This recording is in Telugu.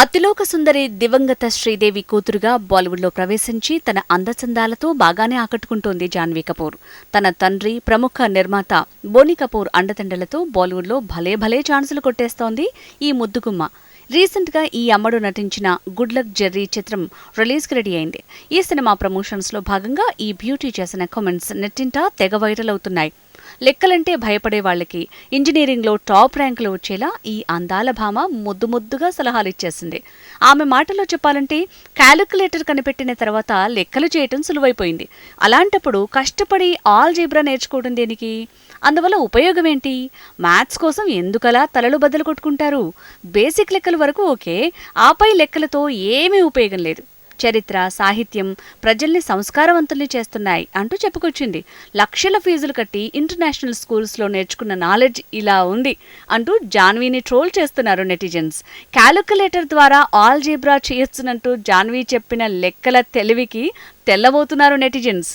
అతిలోక సుందరి దివంగత శ్రీదేవి కూతురుగా బాలీవుడ్లో ప్రవేశించి తన అందచందాలతో బాగానే ఆకట్టుకుంటోంది జాన్వీ కపూర్. తన తండ్రి ప్రముఖ నిర్మాత బోని కపూర్ అండదండలతో బాలీవుడ్లో భలే భలే ఛాన్సులు కొట్టేస్తోంది ఈ ముద్దుగుమ్మ. రీసెంట్గా ఈ అమ్మడు నటించిన గుడ్ లక్ జెర్రీ చిత్రం రిలీజ్కి రెడీ అయింది. ఈ సినిమా ప్రమోషన్స్లో భాగంగా ఈ బ్యూటీ చేసిన కామెంట్స్ నెట్టింటా తెగ వైరల్ అవుతున్నాయి. లెక్కలంటే భయపడే వాళ్ళకి. ఇంజనీరింగ్లో టాప్ ర్యాంకులు వచ్చేలా ఈ అందాల భామ ముద్దు ముద్దుగా సలహాలు ఇచ్చేసింది. ఆమె మాటల్లో చెప్పాలంటే క్యాలిక్యులేటర్ కనిపెట్టిన తర్వాత లెక్కలు చేయటం సులువైపోయింది. అలాంటప్పుడు కష్టపడి ఆల్ జీబ్రా నేర్చుకోవడం దేనికి? అందువల్ల ఉపయోగం ఏంటి మ్యాథ్స్ కోసం ఎందుకలా తలలు బద్దలు కొట్టుకుంటారు? బేసిక్ లెక్కల వరకు ఓకే. ఆపై లెక్కలతో ఏమీ ఉపయోగం లేదు. చరిత్ర సాహిత్యం ప్రజల్ని సంస్కారవంతుల్ని చేస్తున్నాయి అంటూ చెప్పుకొచ్చింది. లక్షల ఫీజులు కట్టి ఇంటర్నేషనల్ స్కూల్స్లో నేర్చుకున్న నాలెడ్జ్ ఇలా ఉంది అంటూ జాన్వీని ట్రోల్ చేస్తున్నారు నెటిజన్స్. క్యాలిక్యులేటర్ ద్వారా ఆల్ జీబ్రా చేయొచ్చునంటూ జాన్వీ చెప్పిన లెక్కల తెలివికి తెల్లబోతున్నారు నెటిజన్స్.